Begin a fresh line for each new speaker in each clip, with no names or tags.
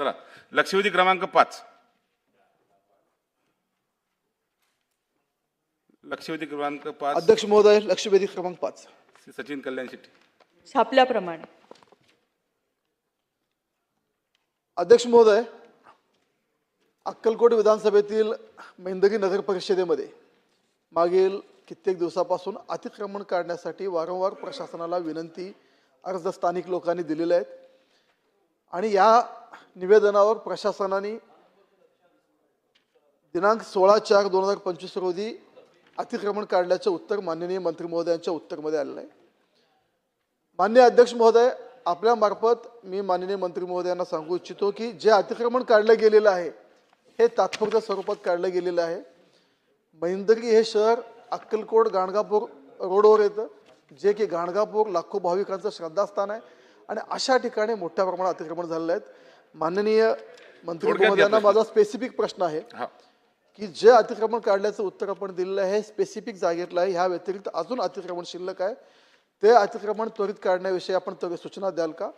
चला. लक्षवेधी क्रमांक पाच. लक्षवेधी क्रमांक पाच.
अध्यक्ष महोदय लक्षवेधी क्रमांक पाच.
श्री सचिन कल्याण शेट्टी.
छापल्याप्रमाणे
अध्यक्ष महोदय अक्कलकोट विधानसभेतील मेंदगी नगर परिषदेमध्ये मागील कित्येक दिवसापासून अतिक्रमण काढण्यासाठी वारंवार प्रशासनाला विनंती अर्ज स्थानिक लोकांनी दिलेले आहेत. आणि या निवेदनावर प्रशासनाने दिनांक सोळा चार दोन हजार पंचवीस रोजी अतिक्रमण काढल्याचं उत्तर माननीय मंत्री महोदयांच्या उत्तरमध्ये आलेलं आहे. मान्य अध्यक्ष महोदय आपल्यामार्फत मी माननीय मंत्री महोदयांना सांगू इच्छितो की जे अतिक्रमण काढलं गेलेलं आहे हे तात्पुरत्या स्वरूपात काढलं गेलेलं आहे. महिंदगी हे शहर अक्कलकोट गाणगापूर रोडवर येतं जे की गाणगापूर लाखो भाविकांचं श्रद्धास्थान आहे. आणि अशा ठिकाणी मोठ्या प्रमाणात अतिक्रमण झालेलं आहेत. माननीय मंत्री महोदयांना माझा स्पेसिफिक प्रश्न आहे
हा.
की जे अतिक्रमण काढल्याचं उत्तर आपण दिलेलं आहे हे स्पेसिफिक जागेतलं आहे. ह्या व्यतिरिक्त अजून अतिक्रमण शिल्लक आहे. ते अतिक्रमण त्वरित काढण्याविषयी आपण सूचना द्याल का?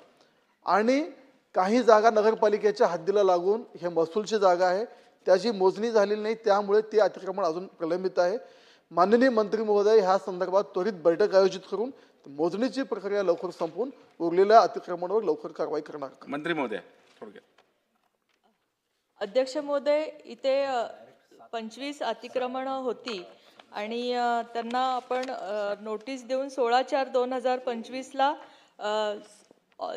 आणि काही जागा नगरपालिकेच्या हद्दीला लागून हे महसूलची जागा आहे. त्याची मोजणी झालेली नाही त्यामुळे ते अतिक्रमण अजून प्रलंबित आहे. माननीय मंत्री महोदय ह्या संदर्भात त्वरित बैठक आयोजित करून मोजणीची प्रक्रिया लवकर संपवून उरलेल्या अतिक्रमणावर लवकर कारवाई करणार.
मंत्री महोदय थोडक्यात.
अध्यक्ष महोदय इथे पंचवीस अतिक्रमणं होती आणि अ, त्यांना आपण अ, नोटीस देऊन सोळा चार दोन हजार पंचवीसला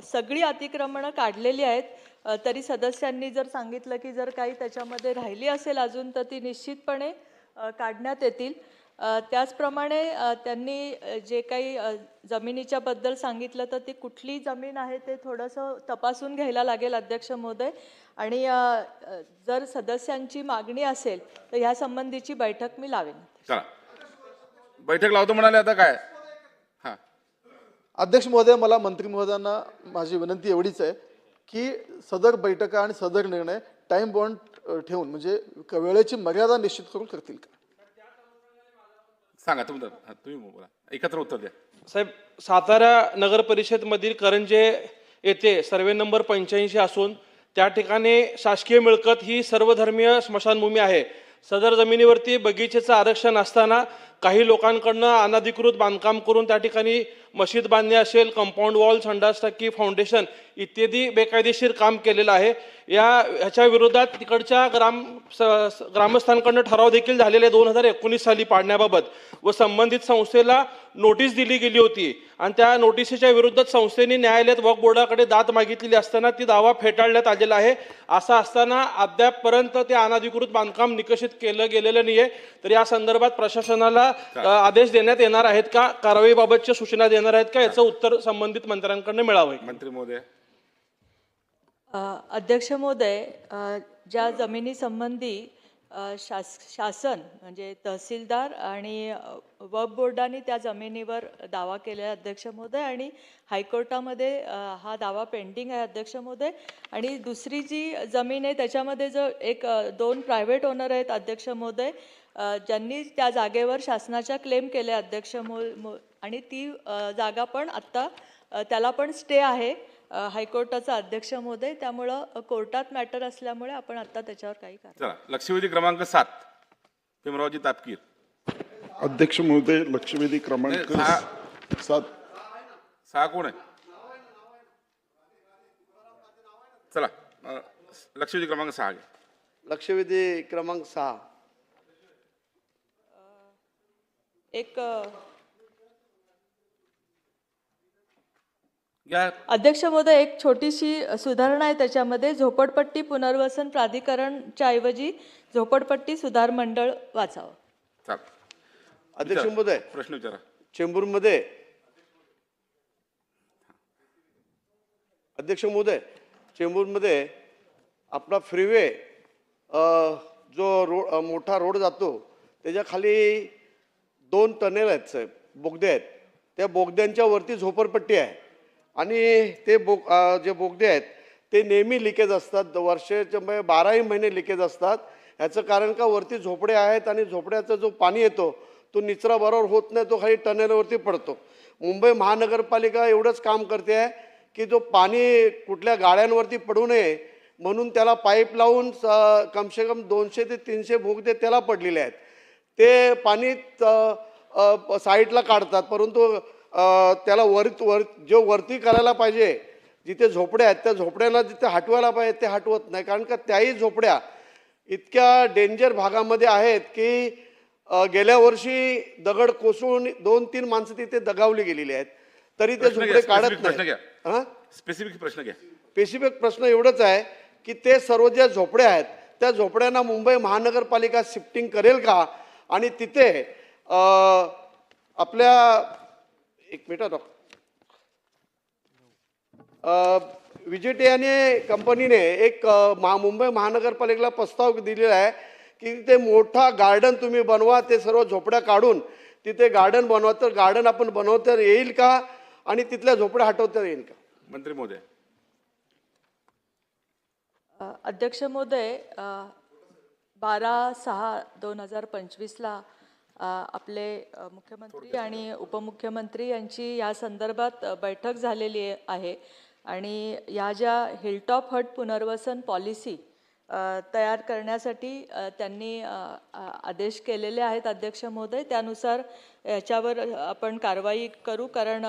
सगळी अतिक्रमणं काढलेली आहेत. अ, तरी सदस्यांनी जर सांगितलं की जर काही त्याच्यामध्ये राहिली असेल अजून तर ती निश्चितपणे अ, काढण्यात येतील. त्याचप्रमाणे त्यांनी जे काही अ, जमिनीच्या बद्दल सांगितलं तर ती कुठली जमीन आहे ते थोडंसं तपासून घ्यायला लागेल अध्यक्ष महोदय. आणि जर सदस्यांची मागणी असेल तर ह्या संबंधीची बैठक मी लावेन.
चला. बैठक लावतो म्हणाले आता काय? हा.
अध्यक्ष महोदय मला मंत्री महोदयांना माझी विनंती एवढीच आहे की सदर बैठका आणि सदर निर्णय टाइम बॉन्ड ठेवून म्हणजे क- वेळेची मर्यादा निश्चित करून करतील का?
सांगा तुम तुम्ही बोला. एकत्र उत्तर द्या.
साहेब सातारा नगर परिषदमधील करंजे येथे सर्वे नंबर पंच्याऐंशी असून त्या ठिकाणी शासकीय मिळकत ही सर्वधर्मीय स्मशानभूमी आहे. सदर जमिनीवरती बगीचेचं आरक्षण असताना काही लोकांकडनं अनधिकृत बांधकाम करून त्या ठिकाणी मशीद बांधणे असेल कंपाऊंड वॉल संडास टाकी फाउंडेशन इत्यादी बेकायदेशीर काम केलेलं आहे. या ह्याच्या विरोधात तिकडच्या ग्राम स- ग्रामस्थांकडनं ठराव देखील झालेले दोन हजार एकोणीस साली पाडण्याबाबत व संबंधित संस्थेला नोटीस दिली गेली होती. आणि त्या नोटिसीच्या विरोधात संस्थेने न्यायालयात वक्फ बोर्डाकडे दाद मागितलेली असताना ती दावा फेटाळण्यात आलेला आहे. असं असताना अद्यापपर्यंत ते अनधिकृत बांधकाम निकषित केलं गेलेलं नाही आहे तर या संदर्भात प्रशासनाला आदेश देण्यात येणार आहेत का? कारवाईबाबतच्या सूचना देणार आहेत का? याचं उत्तर संबंधित मंत्र्यांकडनं मिळावं.
मंत्री महोदय.
अध्यक्ष महोदय ज्या जमिनीसंबंधी शास शासन म्हणजे तहसीलदार आणि वक्फ बोर्डाने त्या जमिनीवर दावा केलेला आहे, अध्यक्ष महोदय आणि हायकोर्टामध्ये हा दावा पेंडिंग आहे अध्यक्ष महोदय. आणि दुसरी जी जमीन आहे त्याच्यामध्ये जो एक दोन प्रायव्हेट ओनर आहेत अध्यक्ष महोदय ज्यांनी त्या जागेवर शासनाच्या क्लेम केले अध्यक्ष मो मो- आणि ती जागा पण आत्ता त्याला पण स्टे आहे. हायकोर्टाचा अध्यक्ष महोदय त्यामुळं कोर्टात मॅटर असल्यामुळे आपण आता त्याच्यावर काही करा
चला लक्षवेधी क्रमांक सात. भीमरावजी तापकीर.
अध्यक्ष महोदय लक्षवेधी क्रमांक सात.
सहा कोण आहे? चला लक्षवेधी क्रमांक सहा घ्या.
लक्षवेधी क्रमांक सहा.
एक अध्यक्ष महोदय एक छोटीशी सुधारणा आहे त्याच्यामध्ये. झोपडपट्टी पुनर्वसन प्राधिकरणच्या ऐवजी झोपडपट्टी सुधार मंडळ वाचावं.
अध्यक्ष. महोदय
प्रश्न विचारा.
चेंबूरमध्ये अध्यक्ष महोदय चेंबूरमध्ये आपला फ्रीवे जो रोड मोठा रोड जातो त्याच्याखाली दोन टनेल आहेत साहेब. बोगदे आहेत. त्या बोगद्यांच्या वरती झोपडपट्टी आहे. आणि ते बोग जे बोगदे आहेत ते नेहमी लिकेज असतात. वर्षाच्या म्हणजे बाराही महिने लिकेज असतात. ह्याचं कारण का वरती झोपडे आहेत आणि झोपड्याचा जो पाणी येतो तो निचरा बरोबर होत नाही तो खाली टनेलवरती पडतो. मुंबई महानगरपालिका एवढंच काम करते आहे की जो पाणी कुठल्या गाड्यांवरती पडू नये म्हणून त्याला पाईप लावून स- कमसे कम दोनशे ते तीनशे बोगदे त्याला पडलेले आहेत. ते पाणी साईडला काढतात परंतु त्याला वर वर जो वरती करायला पाहिजे जिथे झोपड्या आहेत त्या झोपड्याला जिथे हटवायला पाहिजे ते हटवत नाही. कारण का त्याही झोपड्या इतक्या डेंजर भागामध्ये आहेत की गेल्या वर्षी दगड कोसळून दोन तीन माणसं तिथे दगावली गेलेली आहेत. तरी ते झोपडे काढत नाही. हां?
स्पेसिफिक प्रश्न घ्या.
स्पेसिफिक प्रश्न एवढंच आहे की ते सर्व ज्या झोपड्या आहेत त्या झोपड्यांना मुंबई महानगरपालिका शिफ्टिंग करेल का? आणि तिथे अ, आपल्या एक मिनिट विजेटे आणि कंपनीने एक महा मुंबई महानगरपालिकेला प्रस्ताव दिलेला आहे की तिथे मोठा गार्डन तुम्ही बनवा ते सर्व झोपड्या काढून तिथे गार्डन बनवा. तर गार्डन आपण बनवता येईल का? आणि तिथल्या झोपड्या हटवता येईल का?
मंत्री महोदय
अध्यक्ष महोदय बारा सहा दोन हजार पंचवीसला आपले मुख्यमंत्री आणि उपमुख्यमंत्री यांची या संदर्भात बैठक झालेली आहे. आणि या ज्या हिलटॉप हट पुनर्वसन पॉलिसी तयार करण्यासाठी त्यांनी आदेश केलेले आहेत अध्यक्ष महोदय. त्यानुसार याच्यावर आपण कारवाई करू कारण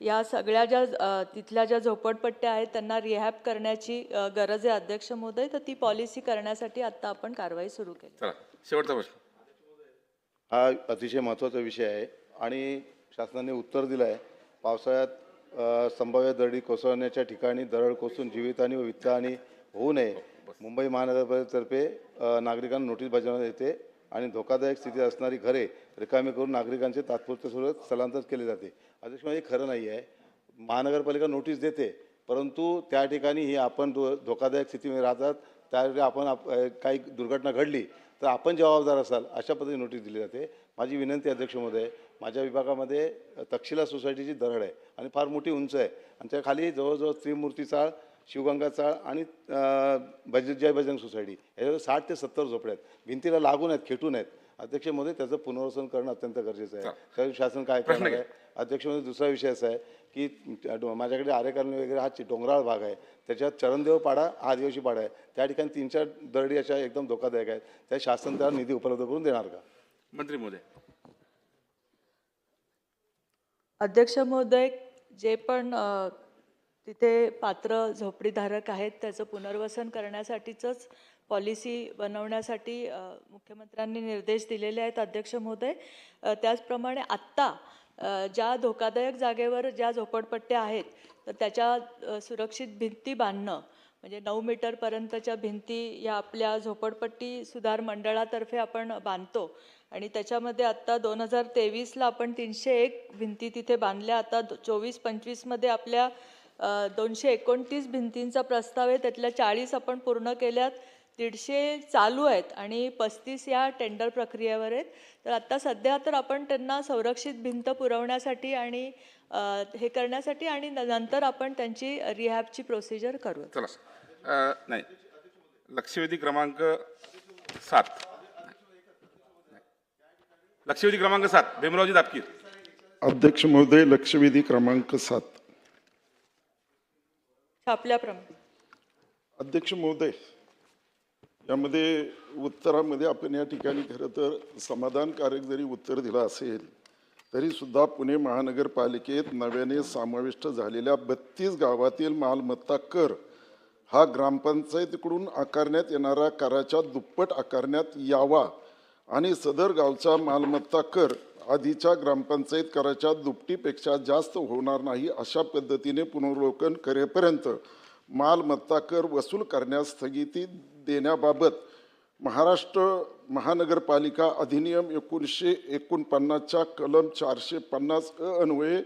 या सगळ्या ज्या तिथल्या ज्या झोपडपट्ट्या आहेत त्यांना रिहॅब करण्याची गरज आहे अध्यक्ष महोदय. तर ती पॉलिसी करण्यासाठी आत्ता आपण कारवाई सुरू केली.
चला शेवटचा प्रश्न.
हा अतिशय महत्त्वाचा विषय आहे आणि शासनाने उत्तर दिलं आहे पावसाळ्यात अ, संभाव्य दरडी कोसळण्याच्या ठिकाणी दरड कोसळून जीवितहानी व वित्तहानी होऊ नये. मुंबई महानगरपालिकेतर्फे नागरिकांना नोटीस बजावण्यात येते आणि धोकादायक स्थितीत असणारी घरे रिकामी करून नागरिकांचे तात्पुरते स्वरूपात स्थलांतर केले जाते. अध्यक्ष म्हणजे खरं नाही आहे महानगरपालिका नोटीस देते परंतु त्या ठिकाणी ही आपण धो धोकादायक स्थितीमध्ये राहतात. त्यावेळी आपण आप काही दुर्घटना घडली तर आपण जबाबदार असाल अशा पद्धतीने नोटीस दिली जाते. माझी विनंती अध्यक्ष महोदय माझ्या विभागामध्ये अ, तक्षशिला सोसायटीची दरड आहे आणि फार मोठी उंच आहे. आणि त्या खाली जवळजवळ त्रिमूर्ती चाळ शिवगंगा चाळ आणि अ, बज जय बजरंग सोसायटी. याच्यावर साठ ते सत्तर झोपड्या आहेत. भिंतीला लागून आहेत खेटून आहेत. अध्यक्ष महोदय त्याचं पुनर्वसन करणं अत्यंत गरजेचं आहे. त्यावेळी शासन काय करणार आहे? अध्यक्ष महोदय दुसरा विषय असा आहे की माझ्याकडे आरेकरणी वगैरे हा डोंगराळ भाग आहे. त्याच्यात चरणदेव पाडा हा आदिवासी पाडा आहे. त्या ठिकाणी तीन चार दरडी अशा एकदम धोकादायक आहेत. त्या शासन त्याला निधी उपलब्ध करून देणार का?
मंत्री महोदय.
अध्यक्ष महोदय जे पण तिथे पात्र झोपडीधारक आहेत त्याचं पुनर्वसन करण्यासाठीचंच पॉलिसी बनवण्यासाठी मुख्यमंत्र्यांनी निर्देश दिलेले आहेत अध्यक्ष महोदय. त्याचप्रमाणे आत्ता ज्या धोकादायक जागेवर ज्या झोपडपट्ट्या आहेत तर त्याच्या सुरक्षित भिंती बांधणं म्हणजे नऊ मीटरपर्यंतच्या भिंती या आपल्या झोपडपट्टी सुधार मंडळातर्फे आपण बांधतो. आणि त्याच्यामध्ये आत्ता दोन हजार तेवीसला आपण तीनशे एक भिंती तिथे बांधल्या. आता चोवीस पंचवीसमध्ये आपल्या दोनशे एकोणतीस भिंतींचा प्रस्ताव आहे. त्यातल्या चाळीस आपण पूर्ण केल्यात. दीडशे चालू आहेत आणि पस्तीस या टेंडर प्रक्रियेवर आहेत. तर आत्ता सध्या तर आपण त्यांना संरक्षित भिंत पुरवण्यासाठी आणि हे करण्यासाठी आणि नंतर आपण त्यांची रिहॅबची प्रोसिजर करू
चला नाही. लक्षवेधी क्रमांक सात. लक्षवेधी क्रमांक सात. भीमरावजी दापकीर.
अध्यक्ष महोदय लक्षवेधी क्रमांक सात.
छापल्याप्रमाणे
अध्यक्ष महोदय यामध्ये उत्तरामध्ये आपण या ठिकाणी खरं तर समाधानकारक जरी उत्तर दिलं असेल तरीसुद्धा पुणे महानगरपालिकेत नव्याने समाविष्ट झालेल्या बत्तीस गावातील मालमत्ता कर हा ग्रामपंचायतीकडून आकारण्यात येणारा कराच्या दुप्पट आकारण्यात यावा आणि सदर गावचा मालमत्ता कर आधीच्या ग्रामपंचायत कराच्या दुपटीपेक्षा जास्त होणार नाही अशा पद्धतीने पुनर्वलोकन करेपर्यंत मालमत्ता कर वसूल करण्यास स्थगिती देण्याबाबत महाराष्ट्र महानगरपालिका अधिनियम एकोणीसशे एकोणपन्नासच्या कलम चारशे पन्नास अ अन्वये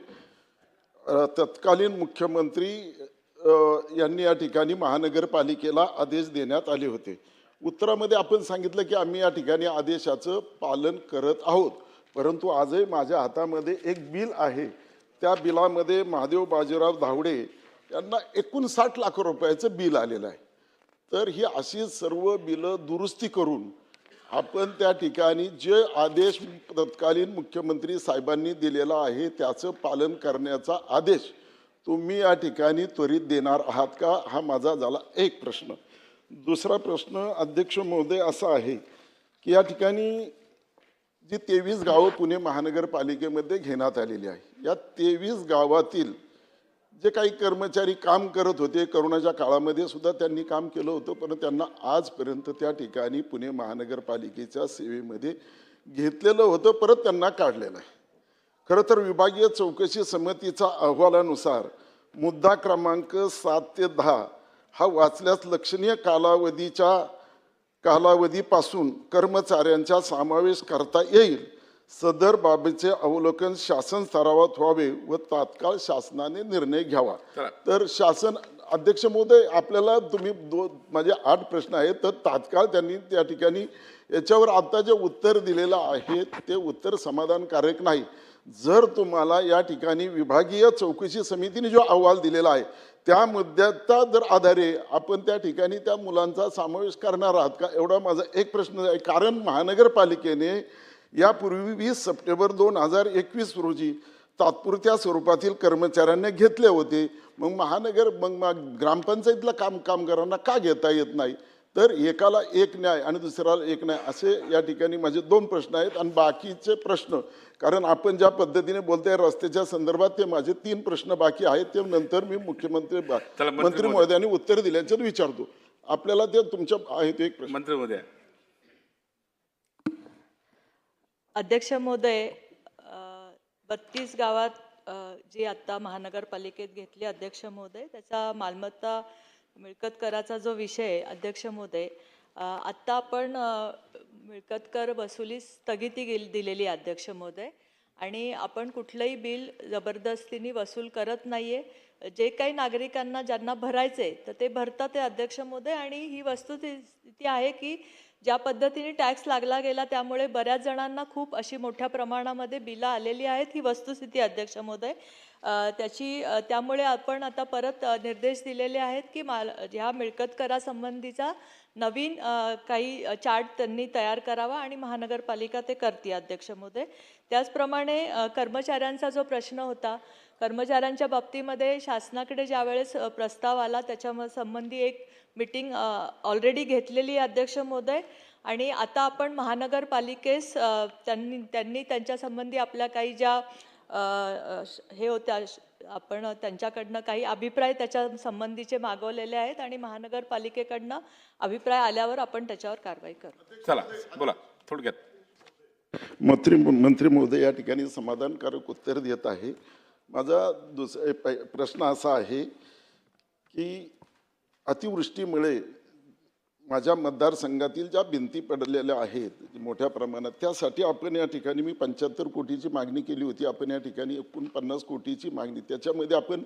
तत्कालीन मुख्यमंत्री यांनी या ठिकाणी महानगरपालिकेला आदेश देण्यात आले होते. उत्तरामध्ये आपण सांगितलं की आम्ही या ठिकाणी आदेशाचं पालन करत आहोत. परंतु आजही माझ्या हातामध्ये एक बिल आहे. त्या बिलामध्ये महादेव बाजीराव धावडे यांना एकोणसाठ लाख रुपयाचं बिल आलेलं आहे. तर ही अशी सर्व बिलं दुरुस्ती करून आपण त्या ठिकाणी जे आदेश तत्कालीन मुख्यमंत्री साहेबांनी दिलेला आहे त्याचं पालन करण्याचा आदेश तुम्ही या ठिकाणी त्वरित देणार आहात का? हा माझा झाला एक प्रश्न. दुसरा प्रश्न अध्यक्ष महोदय असा आहे की या ठिकाणी जी तेवीस गावं पुणे महानगरपालिकेमध्ये घेण्यात आलेली आहे या तेवीस गावातील जे काही कर्मचारी काम करत होते करोनाच्या काळामध्ये सुद्धा त्यांनी काम केलं होतं पण त्यांना आजपर्यंत त्या ठिकाणी पुणे महानगरपालिकेच्या सेवेमध्ये घेतलेलं होतं परत त्यांना काढलेलं आहे. खरं तर विभागीय चौकशी समितीचा अहवालानुसार मुद्दा क्रमांक सात ते दहा हा वाचल्यास लक्षणीय कालावधीच्या कालावधीपासून कर्मचाऱ्यांचा समावेश करता येईल. सदर बाबीचे अवलोकन शासन स्तरावर व्हावे व तात्काळ शासनाने निर्णय घ्यावा. तर शासन अध्यक्ष महोदय आपल्याला तुम्ही दो माझे आठ प्रश्न आहेत तर तात्काळ त्यांनी त्या ठिकाणी याच्यावर आता जे उत्तर दिलेलं आहे ते उत्तर समाधानकारक नाही. जर तुम्हाला या ठिकाणी विभागीय चौकशी समितीने जो अहवाल दिलेला आहे त्या मुद्द्याचा जर आधारे आपण त्या ठिकाणी त्या मुलांचा समावेश करणार आहात का? एवढा माझा एक प्रश्न आहे. कारण महानगरपालिकेने यापूर्वी वीस सप्टेंबर दोन हजार एकवीस रोजी तात्पुरत्या स्वरूपातील कर्मचाऱ्यांना घेतले होते. मग महानगर मग मग ग्रामपंचायतीला काम कामगारांना का घेता येत नाही? तर एकाला एक न्याय आणि दुसऱ्याला एक न्याय असे या ठिकाणी माझे दोन प्रश्न आहेत आणि बाकीचे प्रश्न. कारण आपण ज्या पद्धतीने बोलताय रस्त्याच्या संदर्भात ते माझे तीन प्रश्न बाकी आहेत ते नंतर मी मुख्यमंत्री
मंत्री
महोदयांनी उत्तर दिल्याचं विचारतो. आपल्याला ते तुमच्या आहेत एक प्रश्न.
मंत्री महोदय.
अध्यक्ष महोदय बत्तीस गावात जी आत्ता महानगरपालिकेत घेतली अध्यक्ष महोदय त्याचा मालमत्ता मिळकत कराचा जो विषय अध्यक्ष महोदय आत्ता आपण मिळकत कर वसुली स्थगिती गेली दिलेली अध्यक्ष महोदय आणि आपण कुठलंही बिल जबरदस्तीने वसूल करत नाही आहे जे काही नागरिकांना ज्यांना भरायचे तर ते भरतात ते अध्यक्ष महोदय आणि ही वस्तुस्थिती आहे की ज्या पद्धतीने टॅक्स लागला गेला त्यामुळे बऱ्याच जणांना खूप अशी मोठ्या प्रमाणामध्ये बिलं आलेली आहेत ही वस्तुस्थिती अध्यक्ष महोदय. त्याची त्यामुळे आपण आता परत निर्देश दिलेले आहेत की माल ह्या मिळकत करासंबंधीचा नवीन काही चार्ट त्यांनी तयार करावा आणि महानगरपालिका ते करते अध्यक्ष महोदय. त्याचप्रमाणे कर्मचाऱ्यांचा जो प्रश्न होता कर्मचाऱ्यांच्या बाबतीमध्ये शासनाकडे ज्यावेळेस प्रस्ताव आला त्याच्या संबंधी एक मिटिंग ऑलरेडी घेतलेली आहे अध्यक्ष महोदय. आणि आता आपण महानगरपालिकेस त्यांनी त्यांनी त्यांच्या संबंधी आपल्या काही ज्या हे होत्या आपण त्यांच्याकडनं काही अभिप्राय त्याच्या संबंधीचे मागवलेले आहेत आणि महानगरपालिकेकडनं अभिप्राय आल्यावर आपण त्याच्यावर कारवाई करू.
चला बोला थोडक्यात.
मंत्री मंत्री महोदय या ठिकाणी समाधानकारक उत्तर देत आहे. माझा दुसरा प्रश्न असा आहे की अतिवृष्टीमुळे माझ्या मतदारसंघातील ज्या भिंती पडलेल्या आहेत मोठ्या प्रमाणात त्यासाठी आपण या ठिकाणी मी पंच्याहत्तर कोटीची मागणी केली होती. आपण या ठिकाणी एकोणपन्नास कोटीची मागणी त्याच्यामध्ये आपण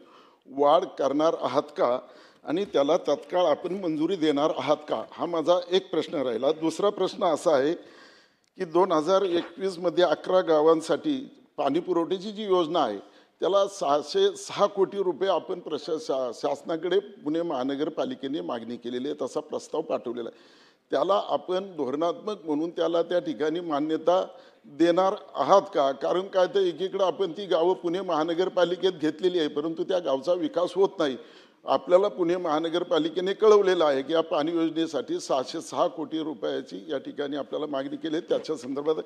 वाढ करणार आहात का? आणि त्याला तत्काळ आपण मंजुरी देणार आहात का? हा माझा एक प्रश्न राहिला. दुसरा प्रश्न असा आहे की दोन हजार एकवीसमध्ये अकरा गावांसाठी पाणी पुरवठ्याची जी योजना आहे त्याला सहाशे सहा कोटी रुपये आपण प्रशा शा शासनाकडे पुणे महानगरपालिकेने मागणी केलेली आहे तसा प्रस्ताव पाठवलेला आहे. त्याला आपण धोरणात्मक म्हणून त्याला त्या ठिकाणी मान्यता देणार आहात का? कारण काय तर एकीकडं आपण ती गावं पुणे महानगरपालिकेत घेतलेली आहे परंतु त्या गावचा विकास होत नाही. आपल्याला पुणे महानगरपालिकेने कळवलेलं आहे की या पाणी योजनेसाठी सहाशे सहा कोटी रुपयाची या ठिकाणी आपल्याला मागणी केली आहे त्याच्या संदर्भात.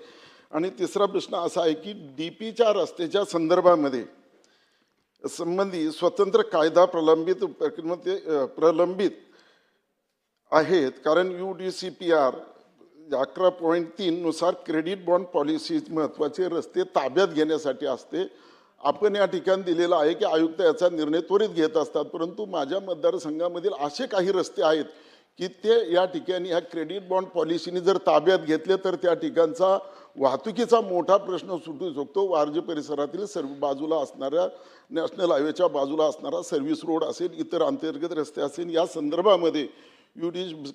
आणि तिसरा प्रश्न असा आहे की डी पीच्या रस्त्याच्या संदर्भामध्ये संबंधी स्वतंत्र कायदा प्रलंबित म्हणजे, प्रक्रियेमध्ये प्रलंबित आहेत. कारण U D C P R अकरा पॉईंट तीन नुसार क्रेडिट बॉन्ड पॉलिसी महत्त्वाचे रस्ते ताब्यात घेण्यासाठी असते. आपण या ठिकाणी दिलेलं आहे की आयुक्त याचा निर्णय त्वरित घेत असतात. परंतु माझ्या मतदारसंघामधील असे काही रस्ते आहेत की ते या ठिकाणी ह्या क्रेडिट बॉन्ड पॉलिसीने जर ताब्यात घेतले तर त्या ठिकाणचा वाहतुकीचा मोठा प्रश्न सुटू शकतो. वारजे परिसरातील सर्व बाजूला असणाऱ्या नॅशनल हायवेच्या बाजूला असणारा सर्व्हिस रोड असेल इतर अंतर्गत रस्ते असेल या संदर्भामध्ये यू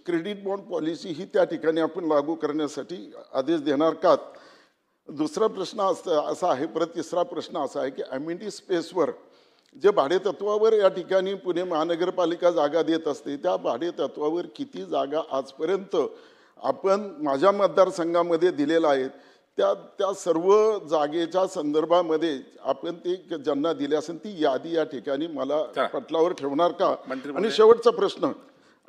क्रेडिट बॉन्ड पॉलिसी ही त्या ठिकाणी आपण लागू करण्यासाठी आदेश देणार का? दुसरा प्रश्न असा असा आहे परत तिसरा प्रश्न असा आहे की अम्युनिटी स्पेसवर जे भाडेतत्वावर या ठिकाणी पुणे महानगरपालिका जागा देत असते त्या भाडेतत्वावर किती जागा आजपर्यंत आपण माझ्या मतदारसंघामध्ये दिलेल्या आहेत त्या त्या सर्व जागेच्या संदर्भामध्ये आपण ते ज्यांना दिले असेल ती यादी या ठिकाणी मला. पटलावर ठेवणार का आणि. शेवटचा प्रश्न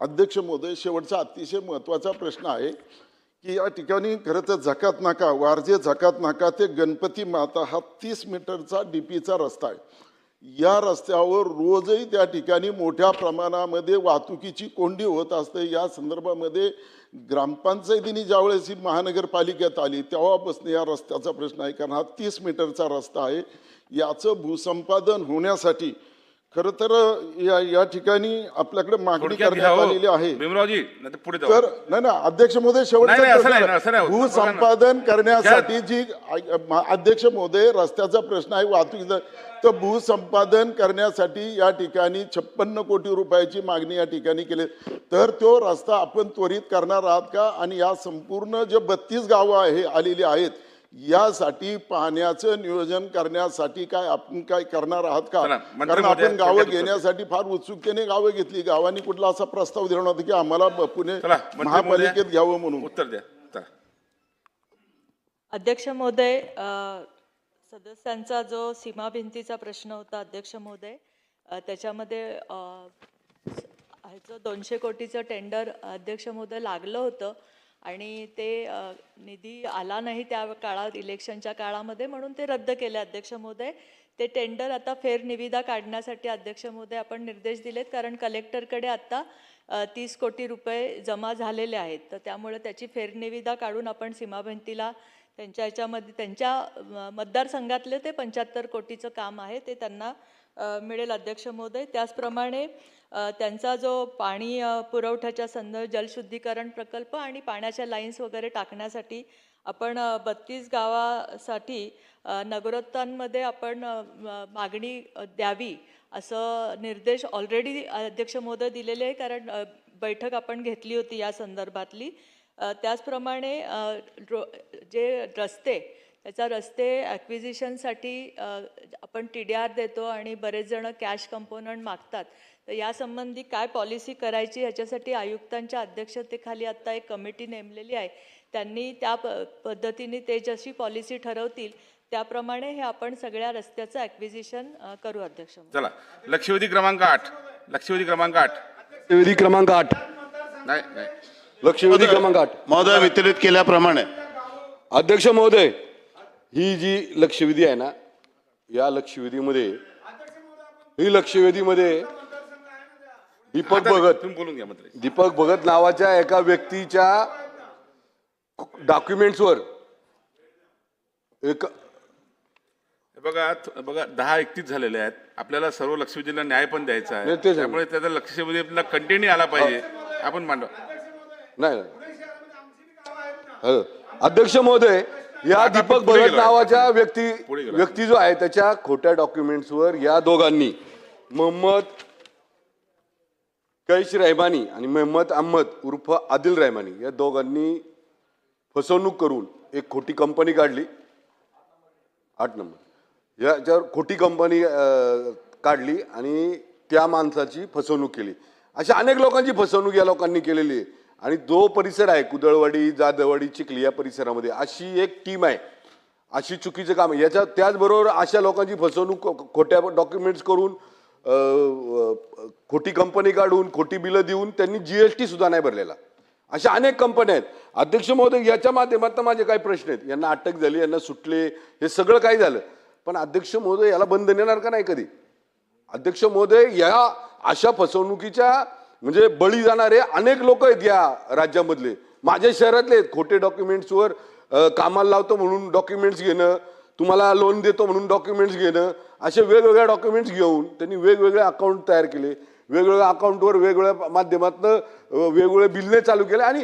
अध्यक्ष महोदय शेवटचा अतिशय महत्त्वाचा प्रश्न आहे की या ठिकाणी खरं तर झकात नाका वारजे झकात नाका ते गणपती माता हा तीस मीटरचा डी पीचा रस्ता आहे या रस्त्यावर रोजही त्या ठिकाणी मोठ्या प्रमाणामध्ये वाहतुकीची कोंडी होत असते. या संदर्भामध्ये ग्रामपंचायतीने ज्यावेळेस ही महानगरपालिकेत आली तेव्हापासून या रस्त्याचा प्रश्न आहे. कारण हा तीस मीटरचा रस्ता आहे. याचं भूसंपादन होण्यासाठी खरं तर या या ठिकाणी आपल्याकडे मागणी
थोडक्यात
करण्यात
हो.
आलेली आहे.
भीमरावजी नाही तर पुढे जाऊ.
तर नाही ना अध्यक्ष महोदय
नाही, नाही, असं नाही,
शेवटचा
असं नाही होत.
भूसंपादन करण्यासाठी जी आ- मा- अध्यक्ष महोदय रस्त्याचा प्रश्न आहे वाहतुकीचा तर भूसंपादन करण्यासाठी या ठिकाणी छप्पन्न कोटी रुपयाची मागणी या ठिकाणी केली. तर तो रस्ता आपण त्वरित करणार आहात का? आणि या संपूर्ण जे बत्तीस गावं आहे आलेली आहेत यासाठी पाण्याचं नियोजन करण्यासाठी काय आपण काय करणार आहात का? कारण आपण गावं घेण्यासाठी फार उत्सुकतेने गावं घेतली. गावांनी कुठला असा प्रस्ताव दिला नव्हता की आम्हाला पुणे महापालिकेत घ्यावं म्हणून.
उत्तर द्या.
अध्यक्ष महोदय अ, सदस्यांचा जो सीमा भिंतीचा प्रश्न होता अध्यक्ष महोदय त्याच्यामध्ये ह्याचं दोनशे कोटीचं टेंडर अध्यक्ष महोदय लागलं होतं. आणि ते निधी आला नाही त्या काळात इलेक्शनच्या काळामध्ये म्हणून ते रद्द केले अध्यक्ष महोदय. ते टेंडर आता फेरनिविदा काढण्यासाठी अध्यक्ष महोदय आपण निर्देश दिलेत कारण कलेक्टरकडे आत्ता तीस कोटी रुपये जमा झालेले आहेत. तर त्यामुळे त्याची फेरनिविदा काढून आपण सीमाभिंतीला त्यांच्या ह्याच्यामध्ये त्यांच्या मतदारसंघातले ते पंच्याहत्तर कोटीचं काम आहे ते त्यांना मिळेल अध्यक्ष महोदय. त्याचप्रमाणे त्यांचा जो पाणी पुरवठ्याच्या संदर्भ जलशुद्धीकरण प्रकल्प आणि पाण्याच्या लाईन्स वगैरे टाकण्यासाठी आपण बत्तीस गावासाठी नगरोत्तांमध्ये आपण मागणी द्यावी असं निर्देश ऑलरेडी अध्यक्ष महोदय दिलेले आहे. कारण बैठक आपण घेतली होती या संदर्भातली. त्याचप्रमाणे जे रस्ते त्याचा रस्ते ॲक्विजिशनसाठी आपण टी डी आर देतो आणि बरेच जण कॅश कंपोनंट मागतात. यासंबंधी काय पॉलिसी करायची ह्याच्यासाठी आयुक्तांच्या अध्यक्षतेखाली आत्ता एक कमिटी नेमलेली आहे. त्यांनी त्या प पद्धतीने ते जशी पॉलिसी ठरवतील त्याप्रमाणे हे आपण सगळ्या रस्त्याचं ॲक्विजिशन करू अध्यक्ष
चला लक्षवेधी क्रमांक आठ. लक्षवेधी क्रमांक आठ.
लक्षवेधी क्रमांक आठ.
नाही नाही.
लक्षवेधी क्रमांक आठ.
महोदय वितरित केल्याप्रमाणे.
अध्यक्ष महोदय ही जी लक्षवेधी आहे ना या लक्षवेधीमध्ये ही लक्षवेधीमध्ये दीपक भगत
तुम्ही बोलून घ्या मंत्री
दीपक भगत नावाच्या एका व्यक्तीच्या डॉक्युमेंट्सवर एक
बघा बघा दहा एकतीस झालेले आहेत आपल्याला सर्व लक्षवेधीला न्याय पण द्यायचा आहे
तेच आहे.
त्यामुळे त्याचा लक्षवेधीला कंटिन्यू आला पाहिजे आपण मांडवा
नाही नाही. हॅलो. अध्यक्ष महोदय या
आता
दीपक
पुढे
भगत
गेलो.
नावाच्या व्यक्ती
पुढे गेलो.
व्यक्ती जो आहे त्याच्या खोट्या डॉक्युमेंट्सवर या दोघांनी मोहम्मद कैश रहमानी आणि मेहमद अहमद उर्फ आदिल रहमानी या दोघांनी फसवणूक करून एक खोटी कंपनी काढली. आठ नंबर. याच्यावर खोटी कंपनी काढली आणि त्या माणसाची फसवणूक केली. अशा अनेक लोकांची फसवणूक या लोकांनी केलेली आहे. आणि जो परिसर आहे कुदळवाडी जाधववाडी चिखली या परिसरामध्ये अशी एक टीम आहे. अशी चुकीचं काम आहे. याच्या त्याचबरोबर अशा लोकांची फसवणूक खोट्या डॉक्युमेंट्स करून खोटी कंपनी काढून खोटी बिलं देऊन त्यांनी जी एस टी सुद्धा नाही भरलेला. अशा अनेक कंपन्या आहेत. अध्यक्ष महोदय याच्या माध्यमातून माझे काही प्रश्न आहेत. यांना अटक झाली यांना सुटले हे सगळं काय झालं. पण अध्यक्ष महोदय याला बंद देणार का नाही कधी? अध्यक्ष महोदय या अशा फसवणुकीच्या म्हणजे बळी जाणारे अनेक लोक आहेत या राज्यामधले. माझ्या शहरातले आहेत. खोटे डॉक्युमेंट्सवर कामाला लावतो म्हणून डॉक्युमेंट्स घेणं तुम्हाला लोन देतो म्हणून डॉक्युमेंट्स घेणं असे वेगवेगळ्या डॉक्युमेंट्स घेऊन त्यांनी वेगवेगळे अकाउंट तयार केले. वेगवेगळ्या अकाउंटवर वेगवेगळ्या माध्यमातून वेगवेगळे बिलने चालू केले आणि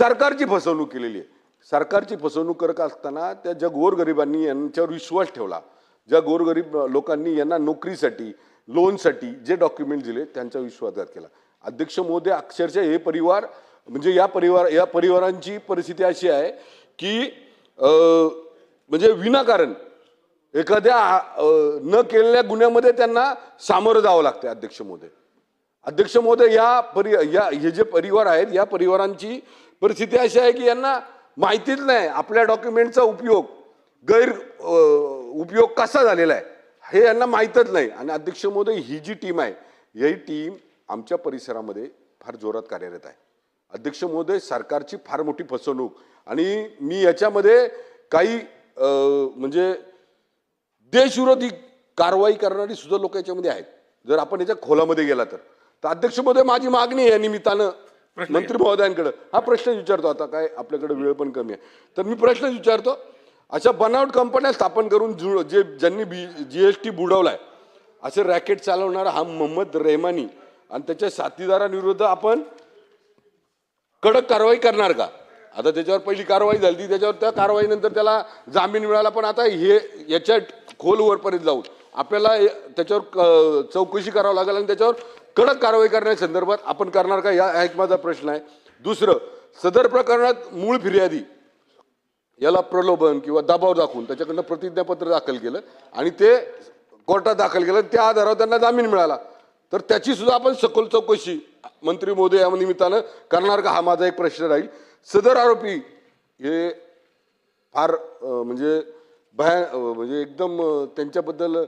सरकारची फसवणूक केलेली आहे. सरकारची फसवणूक करत असताना त्या ज्या गोरगरिबांनी यांच्यावर विश्वास ठेवला. ज्या गोरगरीब लोकांनी यांना नोकरीसाठी लोनसाठी जे डॉक्युमेंट दिले त्यांचा विश्वासघात केला. अध्यक्ष मोदी अक्षरशः हे परिवार म्हणजे या परिवार या परिवारांची परिस्थिती अशी आहे की म्हणजे विनाकारण. एखाद्या न केलेल्या गुन्ह्यामध्ये त्यांना सामोरं जावं लागतं अध्यक्ष महोदय. अध्यक्ष महोदय या परि या हे जे परिवार आहेत या परिवारांची परिस्थिती अशी आहे की यांना माहितीच नाही आपल्या डॉक्युमेंटचा उपयोग गैर उपयोग कसा झालेला आहे हे यांना माहीतच नाही. आणि अध्यक्ष महोदय ही जी टीम आहे ही टीम आमच्या परिसरामध्ये फार जोरात कार्यरत आहे. अध्यक्ष महोदय सरकारची फार मोठी फसवणूक. आणि मी याच्यामध्ये काही म्हणजे देशविरोधी कारवाई करणारी सुद्धा लोक याच्यामध्ये आहेत. जर आपण याच्या खोलामध्ये गेला तर. तर अध्यक्ष महोदय माझी मागणी आहे या निमित्तानं मंत्री महोदयांकडे. हा प्रश्न विचारतो आता काय आपल्याकडे वेळ पण कमी आहे. तर मी प्रश्न विचारतो अशा बनावट कंपन्या स्थापन करून जु- जे ज्यांनी बी जी एस टी बुडवलाय असे रॅकेट चालवणारा हा मोहम्मद रेहमानी आणि त्याच्या साथीदारांविरुद्ध आपण कडक कारवाई करणार का? आता त्याच्यावर पहिली कारवाई झाली. ती त्याच्यावर त्या कारवाईनंतर त्याला जामीन मिळाला. पण आता हे याच्या खोलवरपर्यंत जाऊन आपल्याला त्याच्यावर क- चौकशी करावं लागेल आणि त्याच्यावर कडक कारवाई करण्याच्या संदर्भात आपण करणार का? या एक माझा प्रश्न आहे. दुसरं सदर प्रकरणात मूळ फिर्यादी याला प्रलोभन किंवा दबाव दाखवून त्याच्याकडनं प्रतिज्ञापत्र दाखल केलं आणि ते कोर्टात दाखल केलं. त्या आधारावर त्यांना जामीन मिळाला. तर त्याची सुद्धा आपण सखोल चौकशी मंत्री मोदी या निमित्तानं करणार का हा माझा एक प्रश्न राहील. सदर आरोपी हे फार म्हणजे भया म्हणजे एकदम त्यांच्याबद्दल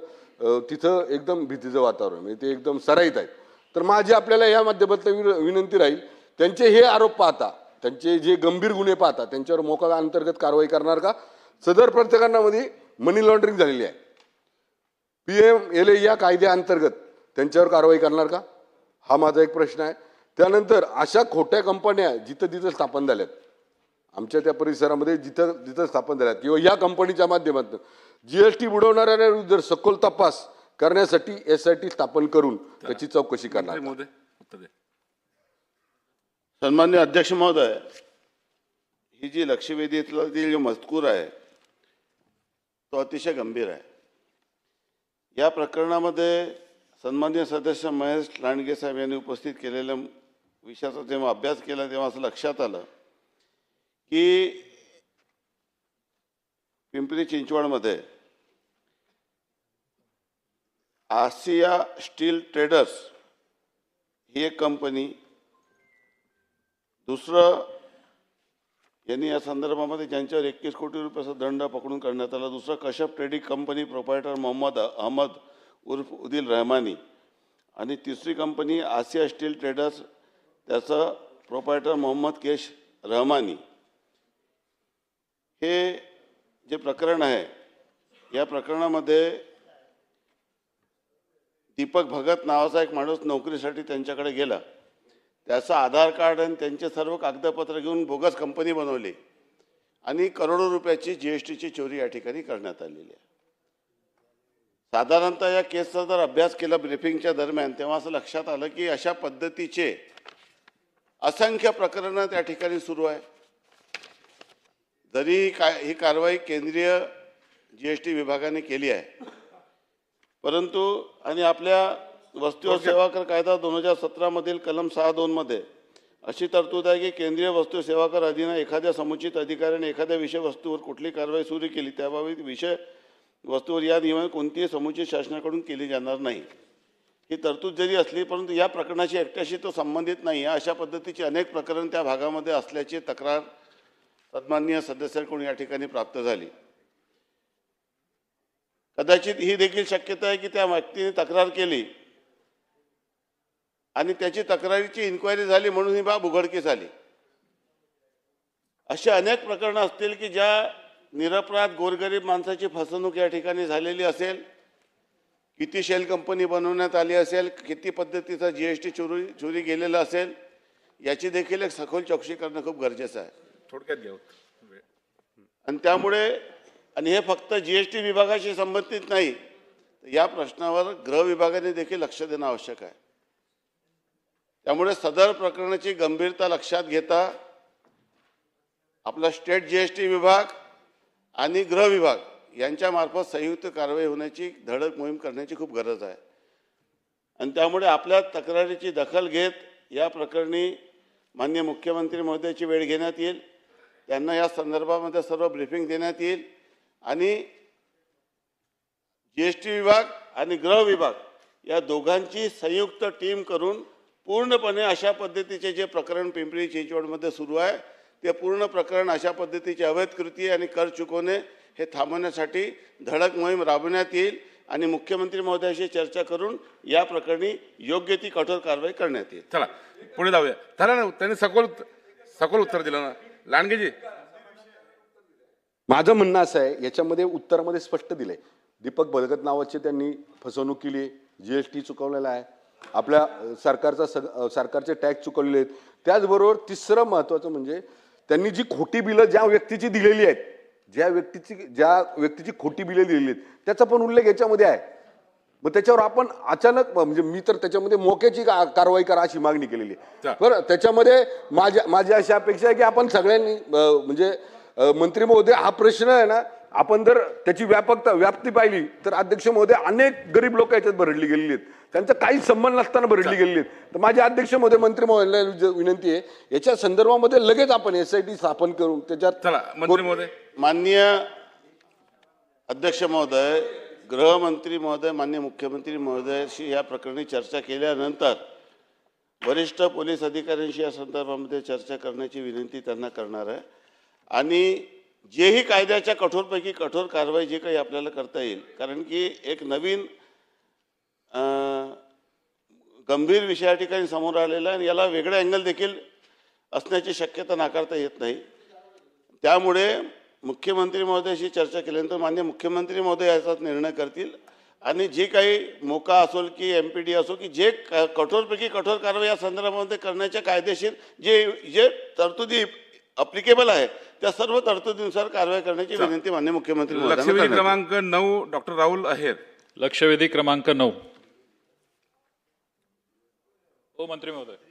तिथं एकदम भीतीचं वातावरण म्हणजे ते एकदम सराईत आहेत. तर माझी आपल्याला या माध्यमातून विन- विनंती राहील त्यांचे हे आरोप पाहता त्यांचे जे गंभीर गुन्हे पाहता त्यांच्यावर मोका अंतर्गत कारवाई करणार का? सदर प्रत्येकांमध्ये मनी लॉन्ड्रिंग झालेली आहे. पी एम एल ए या कायद्याअंतर्गत त्यांच्यावर कारवाई करणार का? हा माझा एक प्रश्न आहे. त्यानंतर अशा खोट्या कंपन्या जिथं तिथं स्थापन झाल्यात. आमच्या त्या परिसरामध्ये जिथं जिथं स्थापन झाल्यात किंवा या कंपनीच्या माध्यमातून जी एस टी बुडवणाऱ्यांविरुद्ध सखोल तपास करण्यासाठी एस आय टी स्थापन करून त्याची चौकशी करणार
सन्मान्य अध्यक्ष महोदय ही जी लक्षवेधीतील जो मजकूर आहे तो अतिशय गंभीर आहे. या प्रकरणामध्ये सन्मान्य सदस्य महेश लांडगे साहेब यांनी उपस्थित केलेल्या विषयाचा जेव्हा अभ्यास केला तेव्हा असं लक्षात आलं की पिंपरी चिंचवडमध्ये आसिया स्टील ट्रेडर्स ही एक कंपनी दुसरं यांनी या संदर्भामध्ये ज्यांच्यावर एकवीस कोटी रुपयाचा दंड पकडून करण्यात आला दुसरं Kashap trading company proprietor Mohammed Ahmad उर्फ उदिल रहमानी. आणि तिसरी कंपनी आसिया स्टील ट्रेडर्स त्याचं प्रोपायटर मोहम्मद केश रहमानी. हे जे प्रकरण आहे या प्रकरणामध्ये दीपक भगत नावाचा एक माणूस नोकरीसाठी त्यांच्याकडे गेला. त्याचं आधार कार्ड आणि त्यांचे सर्व कागदपत्र घेऊन बोगस कंपनी बनवली. आणि करोडो रुपयाची जी एस टीची चोरी या ठिकाणी करण्यात आलेली आहे. साधारणतः या केसचा जर अभ्यास केला ब्रिफिंगच्या दरम्यान तेव्हा असं लक्षात आलं की अशा पद्धतीचे असंख्य प्रकरणं त्या ठिकाणी सुरू आहे. जरी काय ही कारवाई केंद्रीय जी एस टी विभागाने केली आहे. परंतु आणि आपल्या वस्तू व सेवा कर कायदा दोन हजार सतरामधील कलम सहा दोनमध्ये अशी तरतूद आहे की केंद्रीय वस्तू सेवा कर अधीन एखाद्या समुचित अधिकाऱ्याने एखाद्या विषय वस्तूवर कुठली कारवाई सुरू केली त्याबाबत विषय वस्तूवर या नियमाने कोणतीही समुचित शासनाकडून केली जाणार नाही. ही तरतूद जरी असली परंतु या प्रकरणाशी एकट्याशी तो संबंधित नाही. आहे अशा पद्धतीची अनेक प्रकरण त्या भागामध्ये असल्याची तक्रार सन्माननीय सदस्यांकडून या ठिकाणी प्राप्त झाली. कदाचित ही देखील शक्यता आहे की त्या व्यक्तीने तक्रार केली आणि त्याची तक्रारीची इन्क्वायरी झाली म्हणून ही बाब उघडकीस आली. अशी अनेक प्रकरणं असतील की ज्या निरपराध गोरगरीब माणसाची फसवणूक या ठिकाणी झालेली असेल किती शेल कंपनी बनवण्यात आली असेल किती पद्धतीचा जी एस टी चोरी चोरी गेलेला असेल याची देखील एक सखोल चौकशी करणं खूप गरजेचं आहे
थोडक्यात. वेळ.
आणि त्यामुळे आणि हे फक्त जी एस टी विभागाशी संबंधित नाही या प्रश्नावर गृह विभागाने देखील लक्ष देणं आवश्यक आहे त्यामुळे सदर प्रकरणाची गंभीरता लक्षात घेता आपला स्टेट जी एस टी विभाग आणि गृह विभाग यांच्यामार्फत संयुक्त कारवाई होण्याची धडक मोहीम करण्याची खूप गरज आहे. आणि त्यामुळे आपल्या तक्रारीची दखल घेत या प्रकरणी मान्य मुख्यमंत्री महोदयाची वेळ घेण्यात येईल. त्यांना या संदर्भामध्ये सर्व ब्रीफिंग देण्यात येईल. आणि जी एस टी विभाग आणि गृह विभाग या दोघांची संयुक्त टीम करून पूर्णपणे अशा पद्धतीचे जे प्रकरण पिंपरी चिंचवडमध्ये सुरू आहे ते पूर्ण प्रकरण अशा पद्धतीची अवैध कृती आणि कर चुकवणे हे थांबवण्यासाठी धडक मोहीम राबवण्यात येईल आणि मुख्यमंत्री महोदयाशी चर्चा करून या प्रकरणी योग्य ती कठोर कारवाई करण्यात येईल.
चला पुढे जाऊया. झालं ना त्यांनी सखोल सखोल उत्तर दिलं ना. लांडगेजी.
माझं म्हणणं असं आहे याच्यामध्ये उत्तरामध्ये स्पष्ट दिलंय. दीपक भगत नावाचे त्यांनी फसवणूक केली आहे जीएसटी चुकवलेला आहे. आपल्या सरकारचा सग सरकारचे टॅक्स चुकवलेले आहेत. त्याचबरोबर तिसरं महत्त्वाचं म्हणजे त्यांनी जी खोटी बिलं ज्या व्यक्तीची दिलेली आहेत ज्या व्यक्तीची ज्या व्यक्तीची खोटी बिलं दिलेली आहेत त्याचा पण उल्लेख याच्यामध्ये आहे. मग त्याच्यावर आपण अचानक म्हणजे मी तर त्याच्यामध्ये मोक्याची कारवाई करा अशी मागणी केलेली आहे. बरं त्याच्यामध्ये माझ्या माझी अशी अपेक्षा आहे की आपण सगळ्यांनी म्हणजे मंत्री महोदय हा प्रश्न आहे ना आपण जर त्याची व्यापकता व्याप्ती पाहिली तर अध्यक्ष महोदय अनेक गरीब लोक याच्यात भरडली गेलेली आहेत. त्यांचा काही संबंध नसताना भरडली गेलेली आहेत. तर माझे अध्यक्ष महोदय मंत्री महोदयांना विज- विनंती आहे याच्या संदर्भामध्ये लगेच आपण एस आय टी स्थापन करून त्याच्यात
चला मंत्री महोदय
माननीय अध्यक्ष महोदय गृहमंत्री महोदय मान्य मुख्यमंत्री महोदयाशी या प्रकरणी चर्चा केल्यानंतर वरिष्ठ पोलीस अधिकाऱ्यांशी या संदर्भामध्ये चर्चा करण्याची विनंती त्यांना करणार आहे. आणि जेही कायद्याच्या कठोरपैकी कठोर कारवाई जे काही आपल्याला करता येईल कारण की एक नवीन गंभीर विषय या ठिकाणी समोर आलेला आहे आणि याला वेगळं अँगल देखील असण्याची शक्यता नाकारता येत नाही. त्यामुळे मुख्यमंत्री महोदयाशी चर्चा केल्यानंतर मान्य मुख्यमंत्री महोदय याचा निर्णय करतील. आणि जे काही मोका असो की एम पी डी असो की जे कठोरपैकी कठोर कारवाई या संदर्भामध्ये करण्याच्या कायदेशीर जे जे तरतुदी अप्लिकेबल आहे त्या सर्व तरतुदीनुसार कारवाई करण्याची विनंती मान्य मुख्यमंत्री महोदयांना
लक्षवेधी. क्रमांक नऊ डॉक्टर राहुल अहेर
लक्षवेधी क्रमांक नऊ. हो मंत्री महोदय.